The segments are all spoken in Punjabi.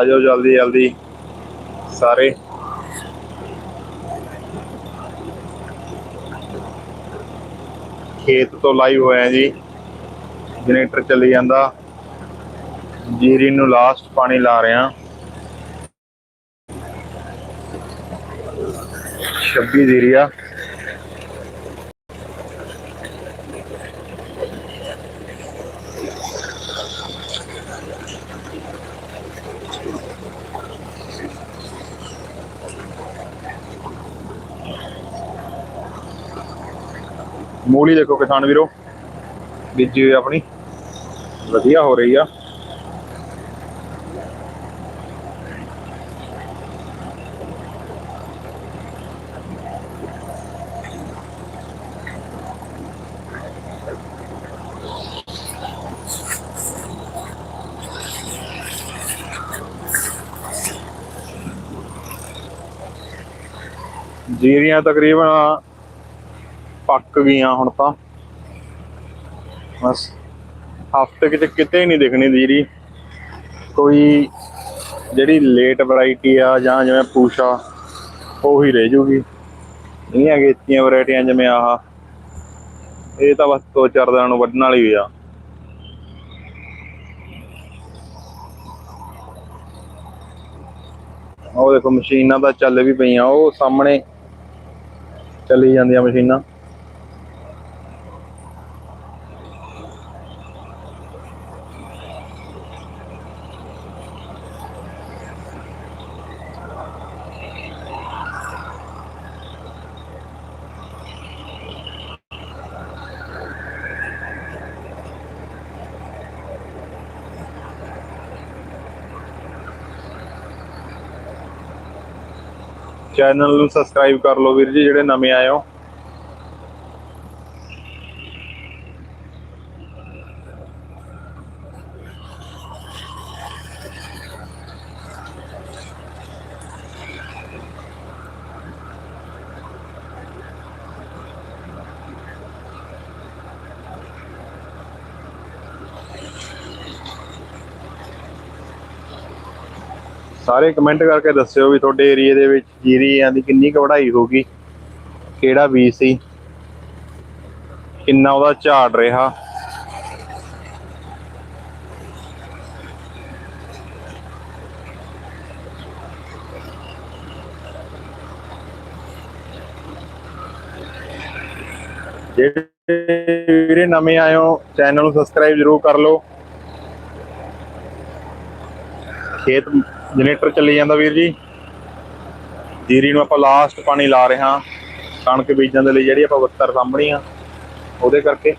ਆ ਜਾਓ ਜਲਦੀ ਜਲਦੀ। ਸਾਰੇ। ਖੇਤ ਤੋਂ ਲਾਈਵ ਹੋਇਆ ਜੀ। ਜਨਰੇਟਰ ਚੱਲੀ ਜਾਂਦਾ। ਜੀਰੀ ਨੂੰ ਲਾਸਟ ਪਾਣੀ ਲਾ ਰਹੇ ਹਾਂ। 26 ਜੀਰੀ ਆ। ਮੂਲੀ ਦੇਖੋ ਕਿਸਾਨ ਵੀਰੋ। ਬੀਜੀ ਹੋਈ ਆਪਣੀ ਵਧੀਆ ਹੋ ਰਹੀ ਆ। ਜੀਰੀਆਂ ਤਕਰੀਬਨ ਪੱਕ ਗਈਆਂ ਹੁਣ ਤਾਂ। ਬਸ, ਹਫ਼ਤੇ ਕਿਤੇ ਕਿਤੇ ਨਹੀਂ ਦਿਖਣੀ ਜੀਰੀ ਕੋਈ ਜਿਹੜੀ ਲੇਟ ਵੈਰਾਈਟੀ ਆ ਜਾਂ ਜਿਵੇਂ ਪੂਸ਼ਾ, ਉਹੀ ਰਹਿ ਜੂਗੀ। ਨਹੀਂ ਹੈਗੇ ਇਤੀਆਂ ਵੈਰਾਈਟੀਆਂ ਜਿਵੇਂ ਆਹ। ਇਹ ਤਾਂ ਬਸ ਦੋ ਚਾਰ ਦਿਨਾਂ ਨੂੰ ਵੱਢਣ ਵਾਲੀ ਹੋਈ ਆ। ਉਹ ਦੇਖੋ ਮਸ਼ੀਨਾਂ ਤਾਂ ਚੱਲ ਵੀ ਪਈਆਂ, ਉਹ ਸਾਹਮਣੇ ਚੱਲੀ ਜਾਂਦੀਆਂ ਮਸ਼ੀਨਾਂ। ਚੈਨਲ ਨੂੰ ਸਬਸਕ੍ਰਾਈਬ ਕਰ ਲਓ ਵੀਰ ਜੀ ਜਿਹੜੇ ਨਵੇਂ ਆਏ ਹੋ। ਸਾਰੇ ਕਮੈਂਟ ਕਰਕੇ ਦੱਸਿਓ ਵੀ ਤੁਹਾਡੇ ਏਰੀਆ ਦੇ ਵਿੱਚ ਜੀਰੀਆਂ ਦੀ ਕਿੰਨੀ ਕੁ ਵਢਾਈ ਹੋਗੀ ਕਿਹੜਾ ਬੀਜ ਸੀ, ਕਿੰਨਾ ਉਹਦਾ ਝਾੜ ਰਿਹਾ। ਜਿਹੜੇ ਵੀਰੇ ਨਵੇਂ ਆਏ ਹੋ ਚੈਨਲ ਨੂੰ ਸਬਸਕ੍ਰਾਈਬ ਜ਼ਰੂਰ ਕਰ ਲਓ। ਖੇਤ ਜਨਰੇਟਰ ਚੱਲੀ ਜਾਂਦਾ ਵੀਰ ਜੀ। ਜੀਰੀ ਨੂੰ ਆਪਾਂ ਲਾਸਟ ਪਾਣੀ ਲਾ ਰਹੇ ਹਾਂ। ਕਣਕ ਬੀਜਣ ਦੇ ਲਈ ਜਿਹੜੀ ਆਪਾਂ ਬੱਤਰ ਸਾਂਭਣੀ ਆ, ਉਹਦੇ ਕਰਕੇ।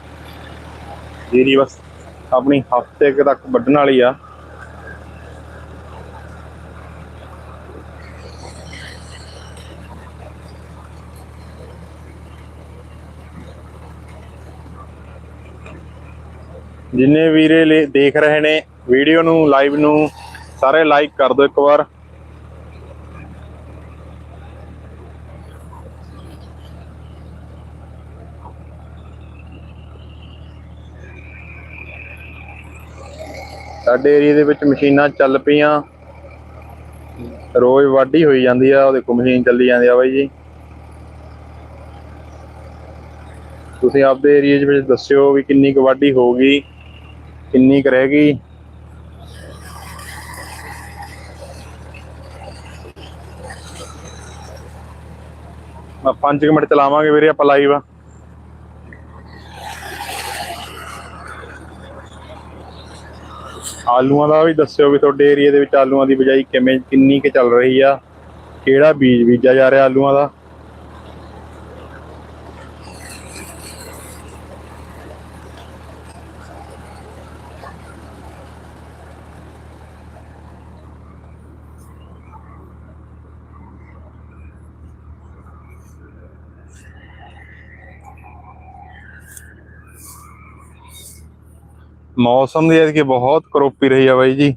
ਜੀਰੀ ਬਸ ਆਪਣੀ ਹਫ਼ਤੇ ਤੱਕ ਵੱਢਣ ਵਾਲੀ ਆ। ਜਿੰਨੇ ਵੀਰੇ ਦੇਖ ਰਹੇ ਨੇ, ਵੀਡੀਓ ਨੂੰ ਲਾਈਵ ਨੂੰ ਸਾਰੇ ਲਾਈਕ ਕਰ ਦਿਓ ਇੱਕ ਵਾਰ। ਸਾਡੇ ਏਰੀਆ ਦੇ ਵਿੱਚ ਮਸ਼ੀਨਾਂ ਚੱਲ ਪਈਆਂ। ਰੋਜ਼ ਵਾਢੀ ਹੋਈ ਜਾਂਦੀ ਆ, ਉਹ ਦੇਖੋ ਮਸ਼ੀਨ ਚੱਲੀ ਜਾਂਦੀ ਆ ਬਾਈ ਜੀ। ਤੁਸੀਂ ਆਪਦੇ ਏਰੀਆ ਦੇ ਵਿੱਚ ਦੱਸਿਓ ਵੀ ਕਿੰਨੀ ਕੁ ਵਾਢੀ ਹੋ ਗਈ ਕਿੰਨੀ ਕੁ ਰਹਿ ਗਈ। ਮੈਂ 5 ਮਿੰਟ ਚਲਾਵਾਂਗੇ ਵੀਰੇ ਆਪਾਂ ਲਾਈਵ ਆਲੂਆਂ ਦਾ ਵੀ ਦੱਸਿਓ ਵੀ ਤੁਹਾਡੇ ਏਰੀਆ ਦੇ ਵਿੱਚ ਆਲੂਆਂ ਦੀ ਬਿਜਾਈ ਕਿਵੇਂ, ਕਿੰਨੀ ਕੁ ਚੱਲ ਰਹੀ ਆ, ਕਿਹੜਾ ਬੀਜ ਬੀਜਿਆ ਜਾ ਰਿਹਾ ਆਲੂਆਂ ਦਾ? ਮੌਸਮ ਦੀ ਐਤਕੀ ਬਹੁਤ ਕਰੋਪੀ ਰਹੀ ਆ ਬਾਈ ਜੀ।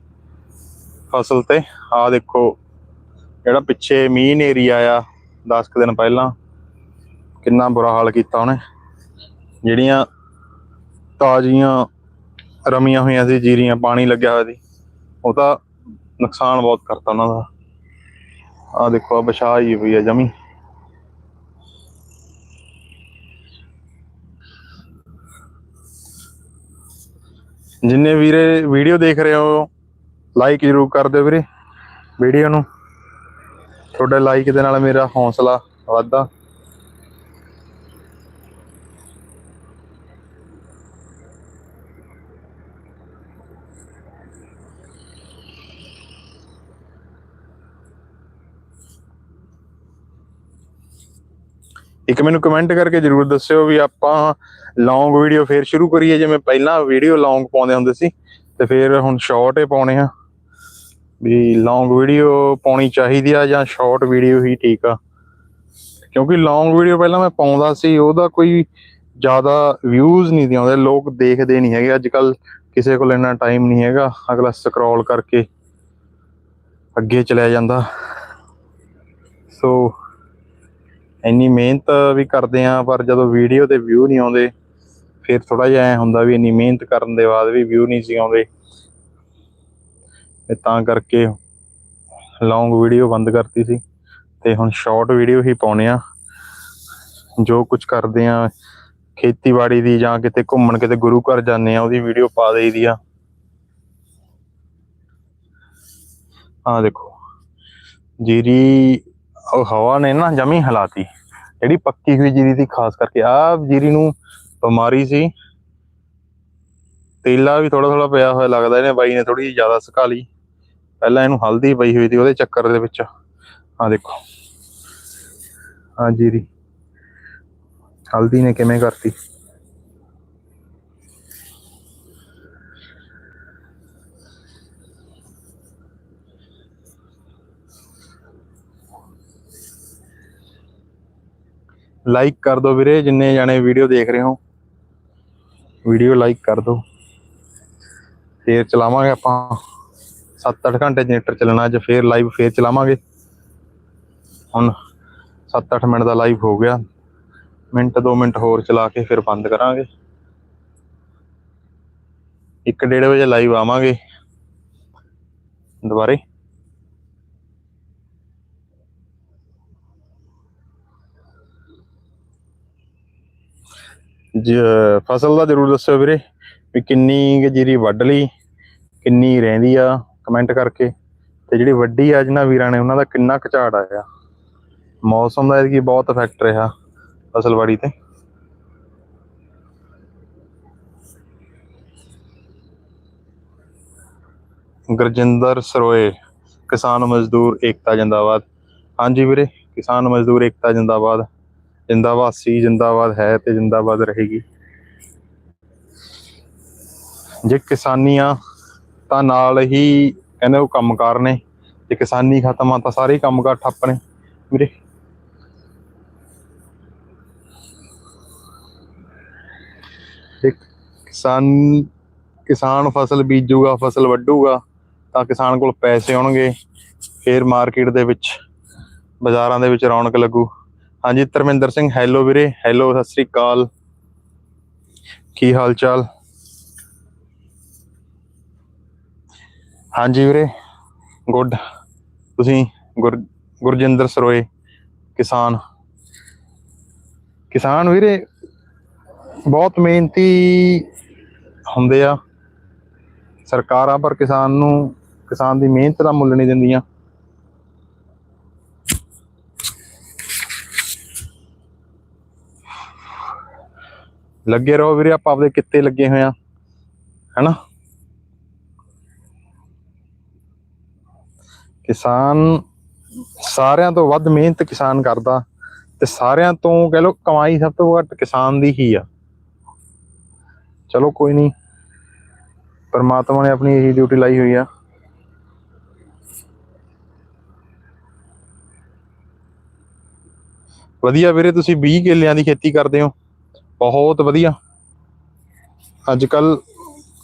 ਫਸਲ ਤੇ ਆ ਦੇਖੋ, ਜਿਹੜਾ ਪਿੱਛੇ ਮੀਂਹ ਨੇਰੀ ਆਇਆ 10 ਕੁ ਦਿਨ ਪਹਿਲਾਂ, ਕਿੰਨਾ ਬੁਰਾ ਹਾਲ ਕੀਤਾ ਉਹਨੇ। ਜਿਹੜੀਆਂ ਤਾਜ਼ੀਆਂ ਰਮੀਆਂ ਹੋਈਆਂ ਸੀ, ਜੀਰੀਆਂ, ਪਾਣੀ ਲੱਗਿਆ ਹੋਇਆ ਸੀ, ਉਹ ਤਾਂ ਨੁਕਸਾਨ ਬਹੁਤ ਕਰਤਾ ਉਹਨਾਂ ਦਾ। ਆ ਦੇਖੋ, ਆ ਵਿਛਾ ਹੀ ਪਈ ਆ ਜਮੀ। ਜਿੰਨੇ ਵੀਰੇ ਵੀਡੀਓ ਦੇਖ ਰਹੇ ਹੋ ਲਾਈਕ ਜ਼ਰੂਰ ਕਰ ਦਿਓ ਵੀਰੇ ਵੀਡੀਓ ਨੂੰ। ਤੁਹਾਡੇ ਲਾਈਕ ਦੇ ਨਾਲ ਮੇਰਾ ਹੌਸਲਾ ਵੱਧਦਾ। ਮੈਨੂੰ ਕਮੈਂਟ ਕਰਕੇ ਜਰੂਰ ਦੱਸਿਓ ਵੀ ਆਪਾਂ ਲੌਂਗ ਵੀਡੀਓ ਫੇਰ ਸ਼ੁਰੂ ਕਰੀਏ, ਜਿਵੇਂ ਪਹਿਲਾਂ ਵੀਡੀਓ ਲੌਂਗ ਪਾਉਂਦੇ ਹੁੰਦੇ ਸੀ ਤੇ ਫੇਰ ਹੁਣ ਸ਼ਾਰਟ ਹੀ ਪਾਉਣੇ ਆ। ਵੀ ਲੌਂਗ ਵੀਡੀਓ ਪਾਉਣੀ ਚਾਹੀਦੀ ਆ ਜਾਂ ਸ਼ਾਰਟ ਵੀਡੀਓ ਹੀ ਠੀਕ ਆ? ਕਿਉਂਕਿ ਲੌਂਗ ਵੀਡੀਓ ਪਹਿਲਾਂ ਮੈਂ ਪਾਉਂਦਾ ਸੀ, ਉਹਦਾ ਕੋਈ ਜ਼ਿਆਦਾ ਵਿਊਜ਼ ਨਹੀਂ ਦੀ ਲੋਕ ਦੇਖਦੇ ਨਹੀਂ ਹੈਗੇ। ਅੱਜ ਕੱਲ ਕਿਸੇ ਕੋਲ ਇੰਨਾ ਟਾਈਮ ਨਹੀਂ ਹੈਗਾ, ਅਗਲਾ ਸਕਰੋਲ ਕਰਕੇ ਅੱਗੇ ਚਲਿਆ ਜਾਂਦਾ। ਸੋ ਇੰਨੀ ਮਿਹਨਤ ਵੀ ਕਰਦੇ ਆ ਪਰ ਜਦੋਂ ਵੀਡੀਓ ਤੇ ਵਿਊ ਨਹੀਂ ਆਉਂਦੇ, ਫਿਰ ਥੋੜਾ ਜਿਹਾ ਐ ਹੁੰਦਾ ਵੀ ਇੰਨੀ ਮਿਹਨਤ ਕਰਨ ਦੇ ਬਾਅਦ ਵੀ ਵਿਊ ਨਹੀਂ ਸੀ ਆਉਂਦੇ। ਤੇ ਤਾਂ ਕਰਕੇ ਲੌਂਗ ਵੀਡੀਓ ਬੰਦ ਕਰਤੀ ਸੀ ਤੇ ਹੁਣ ਸ਼ਾਰਟ ਵੀਡੀਓ ਹੀ ਪਾਉਣੇ ਆ ਜੋ ਕੁਝ ਕਰਦੇ ਆ ਖੇਤੀਬਾੜੀ ਦੀ ਜਾਂ ਕਿਤੇ ਘੁੰਮਣ, ਕਿਤੇ ਗੁਰੂ ਘਰ ਜਾਂਦੇ ਆ ਉਹਦੀ ਵੀਡੀਓ ਪਾ ਦੇਈਦੀ ਆ। ਆ ਦੇਖੋ, ਜੀਰੀ ਹਵਾ ਨੇ ਨਾ ਜਮੀ ਹਲਾਤੀ। ਜਿਹੜੀ ਪੱਕੀ ਹੋਈ ਜੀਰੀ ਦੀ ਖਾਸ ਕਰਕੇ ਆ ਜੀਰੀ ਨੂੰ ਬਿਮਾਰੀ ਸੀ। ਤੇਲਾ ਵੀ ਥੋੜਾ ਥੋੜਾ ਪਿਆ ਹੋਇਆ ਲੱਗਦਾ, ਇਹਨੇ ਬਾਈ ਨੇ ਥੋੜੀ ਜ਼ਿਆਦਾ ਸੁਕਾ ਲਈ। ਪਹਿਲਾਂ ਇਹਨੂੰ ਹਲਦੀ ਪਈ ਹੋਈ ਸੀ, ਉਹਦੇ ਚੱਕਰ ਦੇ ਵਿੱਚ। ਆ ਦੇਖੋ। ਆ ਜੀਰੀ। ਹਲਦੀ ਨੇ ਕਿਵੇਂ ਕਰਤੀ? ਲਾਈਕ ਕਰ ਦਿਓ ਵੀਰੇ, ਜਿੰਨੇ ਜਾਣੇ ਵੀਡੀਓ ਦੇਖ ਰਹੇ ਹੋ। ਵੀਡੀਓ ਲਾਈਕ ਕਰ ਦਿਓ। ਫੇਰ ਚਲਾਵਾਂਗੇ ਆਪਾਂ। 7-8 ਘੰਟੇ ਜਨਰੇਟਰ ਚੱਲਣਾ, ਅੱਜ ਫੇਰ ਲਾਈਵ ਫੇਰ ਚਲਾਵਾਂਗੇ। ਹੁਣ 7-8 ਮਿੰਟ ਦਾ ਲਾਈਵ ਹੋ ਗਿਆ। ਮਿੰਟ 2 ਮਿੰਟ ਹੋਰ ਚਲਾ ਕੇ ਫਿਰ ਬੰਦ ਕਰਾਂਗੇ। 1:30 ਵਜੇ ਲਾਈਵ ਆਵਾਂਗੇ। ਦੁਬਾਰੇ। ਫਸਲ ਦਾ ਜਰੂਰ ਦੱਸਿਓ ਵੀਰੇ ਵੀ ਕਿੰਨੀ ਕੁ ਜੀਰੀ ਵੱਢ ਲਈ, ਕਿੰਨੀ ਰਹਿੰਦੀ ਆ ਕਮੈਂਟ ਕਰਕੇ। ਤੇ ਜਿਹੜੀ ਵੱਡੀ ਆ ਜਿਹਨਾਂ ਵੀਰਾਂ ਨੇ, ਉਹਨਾਂ ਦਾ ਕਿੰਨਾ ਕੁ ਝਾੜ ਆਇਆ। ਮੌਸਮ ਦਾ ਇਹਦੀ ਬਹੁਤ ਇਫੈਕਟ ਰਿਹਾ ਫਸਲਵਾੜੀ ਤੇ। ਗੁਰਜਿੰਦਰ ਸਰੋਏ, ਕਿਸਾਨ ਮਜ਼ਦੂਰ ਏਕਤਾ ਜਿੰਦਾਬਾਦ। ਹਾਂਜੀ ਵੀਰੇ, ਕਿਸਾਨ ਮਜ਼ਦੂਰ ਏਕਤਾ ਜਿੰਦਾਬਾਦ। ਜਿੰਦਾਬਾਦ ਸੀ, ਜਿੰਦਾਬਾਦ ਹੈ ਤੇ ਜਿੰਦਾਬਾਦ ਰਹੇਗੀ। ਜੇ ਕਿਸਾਨੀ ਆ ਤਾਂ ਨਾਲ ਹੀ ਕਹਿੰਦੇ ਉਹ ਕੰਮਕਾਰ ਨੇ, ਜੇ ਕਿਸਾਨੀ ਖਤਮ ਆ ਤਾਂ ਸਾਰੇ ਹੀ ਕੰਮਕਾਰ ਠੱਪ ਨੇ। ਵੀਰੇ। ਜੇ ਕਿਸਾਨ ਕਿਸਾਨ ਫਸਲ ਬੀਜੂਗਾ, ਫਸਲ ਵੱਢੂਗਾ, ਤਾਂ ਕਿਸਾਨ ਕੋਲ ਪੈਸੇ ਆਉਣਗੇ, ਫੇਰ ਮਾਰਕੀਟ ਦੇ ਵਿੱਚ, ਬਾਜ਼ਾਰਾਂ ਦੇ ਵਿੱਚ ਰੌਣਕ ਲੱਗੂ। ਹਾਂਜੀ, ਧਰਮਿੰਦਰ ਸਿੰਘ, ਹੈਲੋ ਵੀਰੇ, ਹੈਲੋ, ਸਤਿ ਸ੍ਰੀ ਅਕਾਲ। ਕੀ ਹਾਲ ਚਾਲ ਹਾਂਜੀ ਵੀਰੇ, ਗੁੱਡ। ਤੁਸੀਂ ਗੁਰ, ਗੁਰਜਿੰਦਰ ਸਰੋਏ, ਕਿਸਾਨ। ਕਿਸਾਨ ਵੀਰੇ, ਬਹੁਤ ਮਿਹਨਤੀ ਹੁੰਦੇ ਆ। ਸਰਕਾਰਾਂ ਪਰ ਕਿਸਾਨ ਨੂੰ, ਕਿਸਾਨ ਦੀ ਮਿਹਨਤ ਦਾ ਮੁੱਲ ਨਹੀਂ ਦਿੰਦੀਆਂ। ਲੱਗੇ ਰਹੋ ਵੀਰੇ, ਆਪਾਂ ਆਪਦੇ ਕਿੱਤੇ ਲੱਗੇ ਹੋਏ ਆ ਹੈਨਾ? ਕਿਸਾਨ ਸਾਰਿਆਂ ਤੋਂ ਵੱਧ ਮਿਹਨਤ ਕਿਸਾਨ ਕਰਦਾ ਤੇ ਸਾਰਿਆਂ ਤੋਂ ਕਹਿ ਲੋ ਕਮਾਈ ਸਭ ਤੋਂ ਘੱਟ ਕਿਸਾਨ ਦੀ ਹੀ ਆ। ਚਲੋ ਕੋਈ ਨਹੀਂ, ਪਰਮਾਤਮਾ ਨੇ ਆਪਣੀ ਇਹੀ ਡਿਊਟੀ ਲਾਈ ਹੋਈ ਆ। ਵਧੀਆ ਵੀਰੇ, ਤੁਸੀਂ 20 ਕਿੱਲਿਆਂ ਦੀ ਖੇਤੀ ਕਰਦੇ ਹੋ। ਬਹੁਤ ਵਧੀਆ। ਅੱਜ ਕੱਲ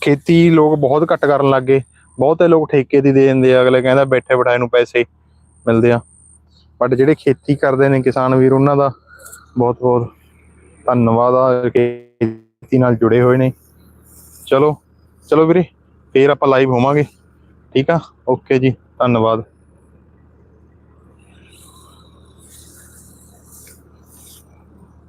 ਖੇਤੀ ਲੋਕ ਬਹੁਤ ਘੱਟ ਕਰਨ ਲੱਗ ਗਏ। ਬਹੁਤੇ ਲੋਕ ਠੇਕੇ ਦੀ ਦੇ ਦਿੰਦੇ ਆ, ਅਗਲੇ ਕਹਿੰਦਾ ਬੈਠੇ ਬਿਠਾਏ ਨੂੰ ਪੈਸੇ ਮਿਲਦੇ ਆ। ਬਟ ਜਿਹੜੇ ਖੇਤੀ ਕਰਦੇ ਨੇ ਕਿਸਾਨ ਵੀਰ, ਉਹਨਾਂ ਦਾ ਬਹੁਤ ਬਹੁਤ ਧੰਨਵਾਦ ਆ, ਖੇਤੀ ਨਾਲ ਜੁੜੇ ਹੋਏ ਨੇ। ਚਲੋ ਚਲੋ ਵੀਰੇ, ਫੇਰ ਆਪਾਂ ਲਾਈਵ ਹੋਵਾਂਗੇ। ਠੀਕ ਆ? ਓਕੇ ਜੀ, ਧੰਨਵਾਦ।